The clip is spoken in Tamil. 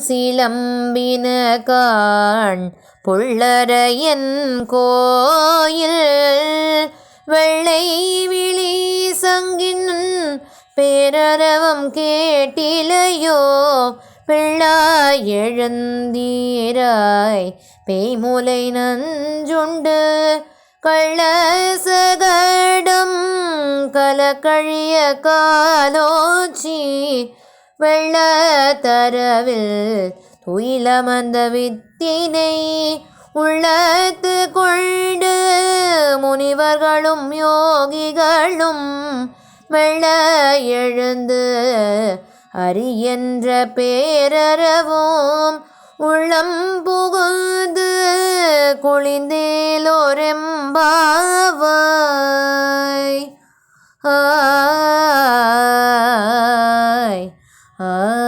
சிலம்பின காண் புள்ளரையன் கோயில் வெள்ளை விழி சங்கின் பேரரவம் கேட்டிலையோ பிள்ளாய் எழுந்தீராய் பேய்முலை நஞ்சுண்டு கள்ளசகடம் கலக்கழிய காலோ வெள்ளத்தரவில் துயிலமந்த வித்தினை உள்ளத்து கொண்டு முனிவர்களும் யோகிகளும் வெள்ள எழுந்து அரியன்ற பேரறவும் உள்ளம் புகுந்து குளிந்தேலோரெம்பா 嗯